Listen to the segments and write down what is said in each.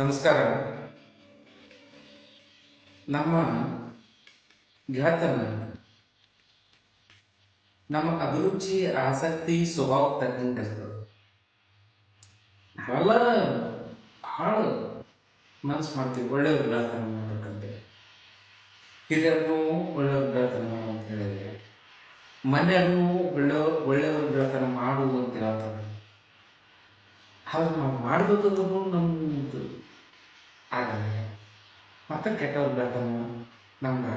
ನಮಸ್ಕಾರ. ನಮ್ಮ ಗೆಳತನ ನಮ್ಮ ಅಭಿರುಚಿ, ಆಸಕ್ತಿ, ಸ್ವಭಾವ ತಕ್ಕಂತಿರ್ತದೆ ಬಹಳ ಭಾಳ ಮನಸ್ಸು ಮಾಡ್ತೀವಿ ಒಳ್ಳೆಯವ್ರ ಗೆಳತನ ಮಾಡ್ಬೇಕಂತೆ. ಹಿರಿಯರನ್ನು ಒಳ್ಳೆಯವ್ರ ಗೆಳತನ ಮಾಡು ಅಂತ ಹೇಳಿದ್ರೆ ಮನೆಯನ್ನು ಒಳ್ಳೆಯ ಒಳ್ಳೆಯವ್ರ ಗೆಳತನ ಮಾಡು ಅಂತ ಹೇಳ್ತಾರೆ. ಆದ್ರೆ ನಾವು ಮಾಡ್ಬೇಕಂದ್ರೂ ನಮ್ದು ಆಗಲ್ಲ ಮತ್ತೆ ಕೆಟ್ಟವ್ರು ಗೆಳತನ ನಮ್ಗೆ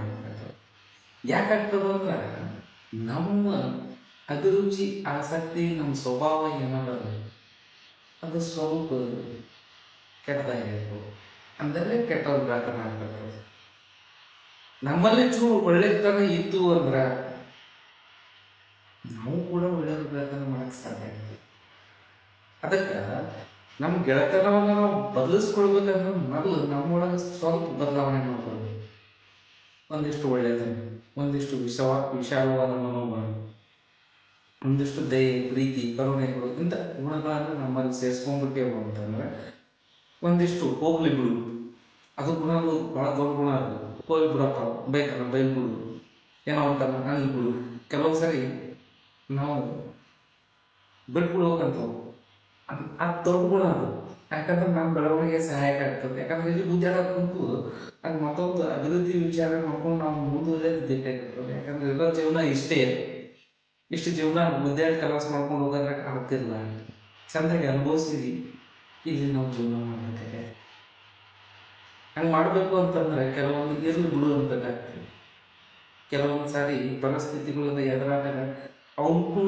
ಯಾಕಾಗ್ತದ ಅಂದ್ರೆ ನಮ್ಮ ಅಭಿರುಚಿ, ಆಸಕ್ತಿ, ನಮ್ಮ ಸ್ವಭಾವ ಏನದ ಅದು ಸ್ವಲ್ಪ ಕೆಟ್ಟದಾಗಿರ್ಬೋದು. ಅಂದರೆ ಕೆಟ್ಟವ್ರ ಗೆಳತನ ಆಗ್ತದೆ ನಮ್ಮಲ್ಲಿ ಚೂರು ಒಳ್ಳೆತನ ಇತ್ತು ಅಂದ್ರೆ ನಾವು ಕೂಡ ಒಳ್ಳೆಯವ್ರ ಗೆಳತನ ಮಾಡಕ್ಕೆ ಸಾಧ್ಯ ಆಗ್ತದೆ. ಅದಕ್ಕೆ ನಮ್ಮ ಗೆಳೆತನವನ್ನ ನಾವು ಬದಲಿಸ್ಕೊಳ್ಬೇಕಂದ್ರೆ ಮೊದಲು ನಮ್ಮೊಳಗೆ ಸ್ವಲ್ಪ ಬದಲಾವಣೆ ಮಾಡ್ಬೋದು ಒಂದಿಷ್ಟು ಒಳ್ಳೆಯದನ್ನು ಒಂದಿಷ್ಟು ವಿಷವ ವಿಶಾಲವಾದ ಮನೋಭಾವ ಒಂದಿಷ್ಟು ದಯೆ, ಪ್ರೀತಿ ಕರುಣೆಗಳು ಇಂಥ ಗುಣಗಳನ್ನು ನಮ್ಮಲ್ಲಿ ಸೇರಿಸ್ಕೊಂಡ್ಬಿಟ್ಟೇವು ಅಂತಂದ್ರೆ ಒಂದಿಷ್ಟು ಹೋಗ್ಲಿ ಬಿಡು. ಅದು ಗುಣಗಳು ಭಾಳ ದೊಡ್ಡ ಗುಣ ಅದು. ಹೋಗಿ ಬಿಡಪ್ಪ ಬೇಕಲ್ಲ ಬೈಲ್ ಬಿಡು ಏನೋ ಅಂತಲ್ಲ ಬಿಡು ಕೆಲವು ಸರಿ ನಾವು ಬಿಟ್ಬಿಡ್ಬೇಕಂತ ಅದು ಅದು ಯಾಕಂದ್ರೆ ನಮ್ಮ ಬೆಳವಣಿಗೆ ಸಹಾಯಕ ಆಗ್ತದೆ ಯಾಕಂದ್ರೆ ಇಲ್ಲಿ ಗುದ್ದಾಡೋದು ಕುಂತು ಅದು ಮತ್ತೊಂದು ಅಭಿವೃದ್ಧಿ ವಿಚಾರ ಮಾಡ್ಕೊಂಡು ನಾವು ಬೇಕಾಗಿರ್ತದೆ ಯಾಕಂದ್ರೆ ಎಲ್ಲ ಜೀವನ ಇಷ್ಟೇ ಇಷ್ಟು ಜೀವನ ಗುದ್ದಾಡಿ ಕೆಲಸ ಮಾಡ್ಕೊಂಡು ಹೋಗೋದ್ರೆ ಆಗ್ತಿಲ್ಲ ಚಂದಾಗಿ ಅನುಭವಿಸಿದ್ವಿ ಇಲ್ಲಿ ನಾವು ಜೀವನ ಮಾಡಬೇಕಾಗೆ ಹಂಗೆ ಮಾಡಬೇಕು ಅಂತಂದ್ರೆ ಕೆಲವೊಂದು ಇರಲಿ ಬಿಡು ಅನ್ಬೇಕಾಗ್ತದೆ ಕೆಲವೊಂದು ಸಾರಿ ಪರಿಸ್ಥಿತಿಗಳಿಂದ ಎದುರಾದಾಗ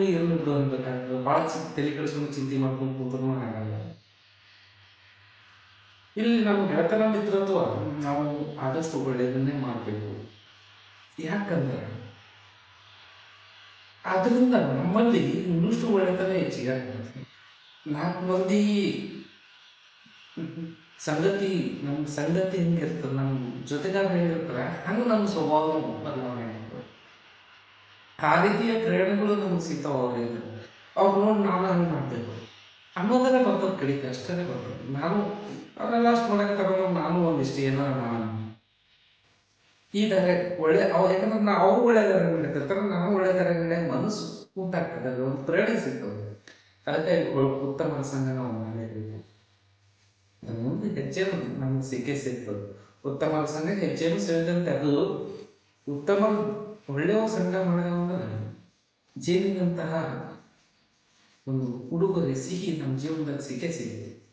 ಇರಲಿ ಬಿಡು ಅನ್ಬೇಕಾಗ್ತದೆ ಭಾಳ ತಲೆ ಕೆಡಿಸ್ಕೊಂಡು ಚಿಂತೆ ಮಾಡ್ಕೊಂಡು ಕೂತ್ರೂ ಆಗಲ್ಲ ಇಲ್ಲಿ ನಮ್ಮ ಗೆಳೆತನ ಮಿತ್ರತ್ವ ನಾವು ಆದಷ್ಟು ಒಳ್ಳೆಯದನ್ನೇ ಮಾಡಬೇಕು. ಯಾಕಂದ್ರೆ, ಅದರಿಂದ ನಮ್ಮಲ್ಲಿ ಇನ್ನಷ್ಟು ಒಳ್ಳೆತನ ಹೆಚ್ಚಿಗೆ ಆಗ್ತದೆ. ನಾಲ್ಕು ಮಂದಿ ಸಂಗತಿ, ನಮ್ಮ ಸಂಗತಿ ಹೆಂಗಿರ್ತದೆ, ನಮ್ಮ ಜೊತೆಗಾರ ಹೆಂಗಿರ್ತಾರೆ, ಹಂಗೆ ನಮ್ಮ ಸ್ವಭಾವ ಬದಲಾವಣೆ ಆ ರೀತಿಯ ಪ್ರೇರಣೆಗಳು ನಮ್ಗೆ ಸಿಗ್ತಾವೆ ಅವರಿಂದ ಅವ್ರು ನೋಡಿ ನಾನು ಹಂಗೆ ಮಾಡಬೇಕು. ಅನ್ನೋದನ್ನೇ ಬರ್ತದೆ ಕಲಿಕೆ ಅಷ್ಟೇ ಬರ್ತದೆ ನಾನು ಅವರೆಲ್ಲ ಅಷ್ಟು ಮಾಡಕ್ಕೆ ತಗೊಂಡು ನಾನು ಒಂದಿಷ್ಟು ಏನಾರ ಮಾಡೋಣ ಈ ಥರ ಒಳ್ಳೆ ಅವ್ರು ಯಾಕಂದ್ರೆ ನಾ ಅವ್ರು ಒಳ್ಳೆ ಥರ ನಡೀತಿರ್ತಾರೆ, ನಾನು ಒಳ್ಳೆ ನಡೆ ಮನಸ್ಸು ಉಂಟಾಗ್ತದೆ ಒಂದು ಪ್ರೇರಣೆ ಸಿಗ್ತದೆ. ಅದಕ್ಕೆ ಉತ್ತಮ ಸಂಘ ನಾವು ಮಾಡಿದ್ದೀವಿ ಮುಂದೆ ಹೆಚ್ಚೇನು ನಮ್ಗೆ ಸಿಕ್ಕೇ ಸಿಗ್ತದೆ. ಉತ್ತಮ ಸಂಘ ಹೆಚ್ಚೇನು ಸೇರಿದಂತೆ ಅದು ಉತ್ತಮ ಒಳ್ಳೆಯ ಸಂಘ ಮಾಡೋದಂದ್ರೆ ಜೇನಿನಂತಹ ಒಂದು ಉಡುಗೊರೆ, ಸಿಹಿ ನಮ್ಮ ಜೀವನದಲ್ಲಿ ಸಿಕ್ಕೇ ಸಿಗುತ್ತೆ.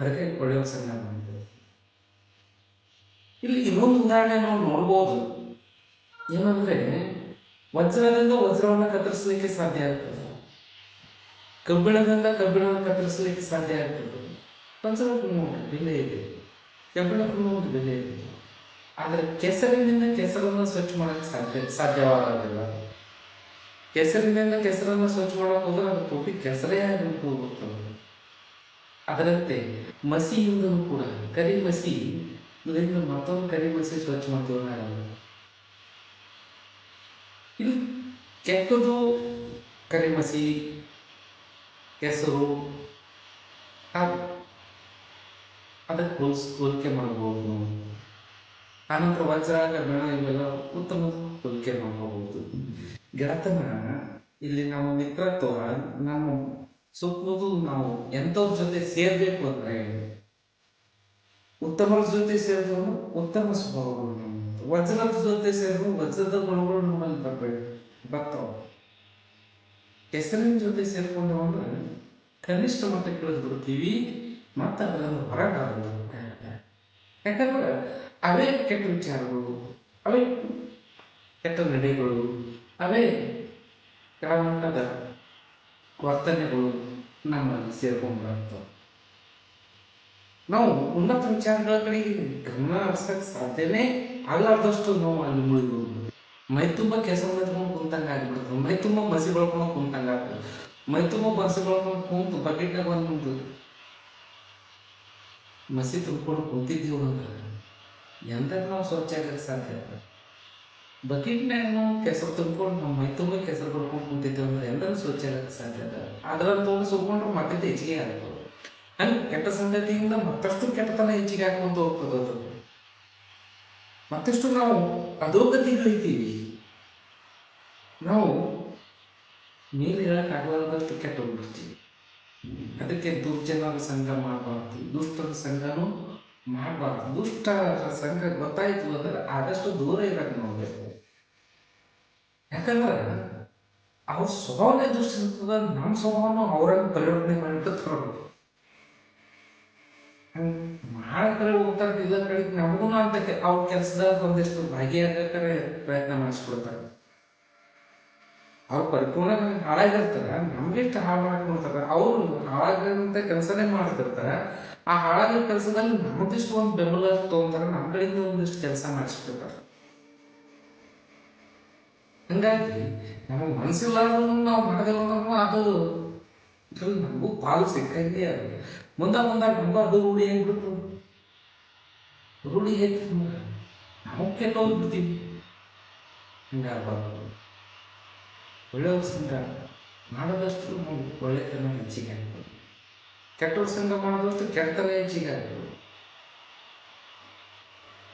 ಅದಕ್ಕೆ ಒಳ್ಳೆಯ ಸಂಘ ಮಾಡಿದ್ದೆ ಇಲ್ಲಿ ಇನ್ನೊಂದು ಉದಾಹರಣೆ ನಾವು ನೋಡ್ಬೋದು. ಏನಂದ್ರೆ ವಜ್ರದಿಂದ ವಜ್ರವನ್ನು ಕತ್ತರಿಸಲಿಕ್ಕೆ ಸಾಧ್ಯ ಆಗ್ತದೆ. ಕಬ್ಬಿಣದಿಂದ ಕಬ್ಬಿಣವನ್ನು ಕತ್ತರಿಸಲಿಕ್ಕೆ ಸಾಧ್ಯ ಆಗ್ತದೆ. ವಜ್ರಕ್ಕೂ ಬೆಲೆ ಇದೆ. ಕಬ್ಬಿಣಕ್ಕೂ ಒಂದು ಬೆಲೆ ಇದೆ. ಆದರೆ ಕೆಸರಿನಿಂದ ಕೆಸರನ್ನು ಸ್ವಚ್ಛ ಮಾಡೋಕ್ಕೆ ಸಾಧ್ಯ, ಸಾಧ್ಯವಾಗೋದಿಲ್ಲ. ಕೆಸರಿನಿಂದ ಕೆಸರನ್ನು ಸ್ವಚ್ಛ ಮಾಡೋಕೆ ಹೋದ್ರೆ ಅದು ಪೂರ್ತಿ ಕೆಸರೇ ಆಗಬೇಕು ಹೋಗ್ತದೆ ಅದರಂತೆ ಮಸಿಯಿಂದಲೂ ಕೂಡ, ಕರಿ ಮಸಿ ಇದರಿಂದ ಮತ್ತೊಂದು ಕರಿ ಮಸಿ ಸ್ವಚ್ಛ ಮಾಡ್ತೀವಿ ಆಗಲ್ಲ ಇದು ಕೆಟ್ಟದು ಕರಿ ಮಸಿ, ಕೆಸರು, ಹಾಗೆ. ಅದಕ್ಕೆ ಹೋಲ್ಸ್ ಹೋಲಿಕೆ ಮಾಡ್ಬೋದು. ಆನಂತರ ವಜ್ರ ಕಬ್ಬಿಣ ಇವೆಲ್ಲ ಉತ್ತಮ ಹೋಲಿಕೆ ಮಾಡ್ಕೋಬಹುದು ಗೆಳತನ ಇಲ್ಲಿ ನಮ್ಮ ಮಿತ್ರತ್ವ ನಮ್ಮ ಸುತ್ತಮುತ್ತಲು ನಾವು ಎಂಥವ್ರ ಜೊತೆ ಸೇರ್ಬೇಕು ಅಂದ್ರೆ ಉತ್ತಮರ ಜೊತೆ ಸೇರಿದ್ರು ಉತ್ತಮ ಸ್ವಭಾವಗಳು. ವಜ್ರದ ಜೊತೆ ಸೇರಿದ್ರು ವಜ್ರದ ಗುಣಗಳು ನಮ್ಮಲ್ಲಿ ಬರ್ಬೇಕು ಬರ್ತಾವ. ಹೆಸರಿನ ಜೊತೆ ಸೇರ್ಕೊಂಡು ಅಂದ್ರೆ ಕನಿಷ್ಠ ಮಟ್ಟಕ್ಕೆ ಬಿಡ್ತೀವಿ ಮತ್ತೆ ಅದರಲ್ಲಿ ಹೊರಗಾಗಲ್ಲ ಯಾಕಂದ್ರೆ ಅವೇ ಕೆಟ್ಟ ವಿಚಾರಗಳು ಅವೇ ಕೆಟ್ಟ ನಡೆಗಳು ಅವೇ ಕೆಳಮಟ್ಟದ ವರ್ತನೆಗಳು ನಮ್ಮಲ್ಲಿ ಸೇರ್ಕೊಂಡು ಬರ್ತವೆ ನಾವು ಉನ್ನತ ವಿಚಾರಗಳ ಕಡೆಗೆ ಗಮನ ಹರಿಸಕ್ಕೆ ಸಾಧ್ಯನೇ ಆಗಲಾರ್ದಷ್ಟು ನಾವು ಅಲ್ಲಿ ಮುಳುಗಿ ಮೈ ತುಂಬ ಕೆಸ ಮಾಡ್ಕೊಂಡು ಕುಂತಂಗೆ ಆಗ್ಬಿಡ್ತದೆ. ಮೈ ತುಂಬ ಮಸಿ ಬಳ್ಕೊಂಡು ಕುಂತಂಗೆ ಆಗ್ತದೆ ಮೈ ತುಂಬ ಬಸಿ ಬಳ್ಕೊಂಡು ಕುಂತು ಬಕೆಟ್ನಾಗ ಒಂದು ಮಸಿ ತುಂಬಿಕೊಂಡು ಕುಂತಿದ್ದೀವಿ ಅಂದ್ರೆ ಎಂದಾಗ ನಾವು ಸ್ವಚ್ಛ ಆಗಕ್ಕೆ ಸಾಧ್ಯ ಬಕೆಟ್ನಾಗ ನಾವು ಕೆಸರು ತುಂಬ್ಕೊಂಡು ನಮ್ಮ ಮೈ ತುಂಬ ಕೆಸರು ಕೊಡ್ಕೊಂಡು ಕುಂತಿದ್ದೇವೆ ಅಂದ್ರೆ ಸ್ವಚ್ಛ ಆಗಕ್ಕೆ ಸಾಧ್ಯ ಅದ ಅದ್ರಲ್ಲಿ ತೊಗೊಂಡು ಸುಟ್ಕೊಂಡ್ರೆ ಮತ್ತೆ ಹೆಚ್ಚಿಗೆ ಆಗ್ಬೋದು ಹಂಗೆ ಕೆಟ್ಟ ಸಂಗತಿಯಿಂದ ಮತ್ತಷ್ಟು ಕೆಟ್ಟತನ ಹೆಚ್ಚಿಗೆ ಹಾಕೊಂಡು ಹೋಗ್ತದೆ ಅದು. ಮತ್ತಷ್ಟು ನಾವು ಅಧೋಗತಿಗಳಿದ್ದೀವಿ ನಾವು ಮೇಲೆ ಹೇಳಕ್ಕಾಗಲಾರ್ದಷ್ಟು ಕೆಟ್ಟ ಹೋಗ್ಬಿಡ್ತೀವಿ ಅದಕ್ಕೆ ದುರ್ಜನರ ಸಂಘ ಮಾಡಬಾರ್ದು. ದುಷ್ಟರ ಸಂಘನೂ ಮಾಡಬಾರ್ದು. ದುಷ್ಟರ ಸಂಘ ಗೊತ್ತಾಯ್ತು ಅಂದ್ರೆ ಆದಷ್ಟು ದೂರ ಇರಕ್ಕೆ ನೋಡಬೇಕು. ಯಾಕಂದ್ರೆ ಅವ್ರ ಸ್ವಭಾವನೇ ದುಷ್ಟಿರ್ತದ ನಮ್ಮ ಸ್ವಭಾವನು ಅವ್ರಂಗೆ ಪರಿವರ್ತನೆ ಮಾಡಿಬಿಡ್ತಾರೆ ಮಾಡಕರೆ ಹೋಗ್ತಾರೆ ಇಲ್ಲ ಕಡೆ ನಮಗೂ ಅಂತ ಅವ್ರ ಕೆಲಸದಾಗ ಒಂದಿಷ್ಟು ಭಾಗಿಯಾಗಕ್ಕೆ ಪ್ರಯತ್ನ ಮಾಡಿಸ್ಕೊಡ್ತಾರೆ ಅವ್ರು ಪರಿಪೂರ್ಣ ಹಾಳಾಗಿರ್ತಾರೆ ನಮ್ಗೆಷ್ಟು ಹಾಳು ಮಾಡಕ್ ನೋಡ್ತಾರೆ ಅವ್ರು ಹಾಳಾಗಂತ ಕೆಲಸನೇ ಮಾಡ್ತಿರ್ತಾರೆ. ಆ ಹಾಳಾಗೋ ಕೆಲಸದಲ್ಲಿ ನಮಗಿಷ್ಟು ಒಂದು ಬೆಂಬಲ ತೊಗೊಂತಾರೆ ನಮ್ಮ ಕಡೆಯಿಂದ ಒಂದಿಷ್ಟು ಕೆಲಸ ಮಾಡಿಸ್ಬಿಡ್ತಾರೆ ಹಂಗಾಗಿ ನಮಗೆ ಮನಸ್ಸಿಲ್ಲ ನಾವು ಮಾಡಿದೆವು ಅದು ಇದ್ರಲ್ಲಿ ನಮಗೂ ಪಾಲು ಸಿಕ್ಕಂಗೆ ಅದು. ಮುಂದೆ ಮುಂದೆ ನಮಗೂ ಅದು ರೂಢಿ ಹೆಂಗ್ಬಿಟ್ಟು ರೂಢಿ ಹೇಗೆ ನಮಗೆ? ಕೆಟ್ಟೋಗ್ಬಿಡ್ತೀವಿ ಹಿಂಗಾಗಬಾರ್ದು ಒಳ್ಳೆಯವ್ರ ಸಂಘ ಮಾಡದಷ್ಟು ನಮ್ಗೆ ಒಳ್ಳೆತನ ಹೆಚ್ಚಿಗೆ ಆಗ್ತದೆ ಕೆಟ್ಟವ್ರ ಸಂಘ ಮಾಡೋದಷ್ಟು ಕೆಟ್ಟತನ ಹೆಚ್ಚಿಗೆ ಆಗ್ತದೆ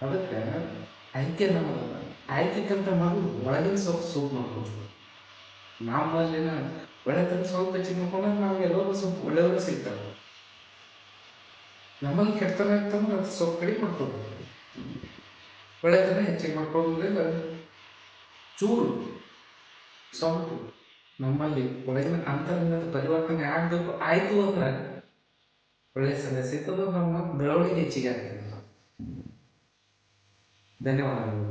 ಅದಕ್ಕೆ ಆಯ್ಕೆ ನಮ್ಮದಲ್ಲ ಆಯ್ಕೆಕ್ಕಂತ ಮಾಡೋದು ಒಳಗಿನ ಸ್ವಲ್ಪ ಸೂಪ್ ಮಾಡ್ಬೋದು ನಮ್ಮಲ್ಲಿನ ಒಳ್ಳೆತನ ಸ್ವಲ್ಪ ಹೆಚ್ಚಿಗೆ ಮಾಡ್ಕೊಂಡ್ರೆ ನಾವು ಎಲ್ಲರೂ ಸ್ವಲ್ಪ ಒಳ್ಳೆಯವರು ಸಿಗ್ತಾರೆ. ನಮ್ಮಲ್ಲಿ ಕೆಟ್ಟತನ ಆಗ್ತಂದ್ರೆ ಅದು ಸ್ವಲ್ಪ ಕಡಿಮೆ ಮಾಡ್ಕೊಬೇಕು ಒಳ್ಳೆತನ ಹೆಚ್ಚಿಗೆ ಮಾಡ್ಕೊಳ್ಳೋದ್ರಿಂದ ಚೂರು. ಸ್ವಲ್ಪ ನಮ್ಮಲ್ಲಿ ಒಳಗಿನ ಅಂತರಂಗದ ಪರಿವರ್ತನೆ ಆಗಬೇಕು ಆಯಿತು ಅಂದ್ರೆ ಒಳ್ಳೆಯ ಸಲಹೆ ಸಿಗ್ತದೆ ನಮ್ಮ ಬೆಳವಣಿಗೆ ಹೆಚ್ಚಿಗೆ ಆಗ್ತದೆ ಧನ್ಯವಾದಗಳು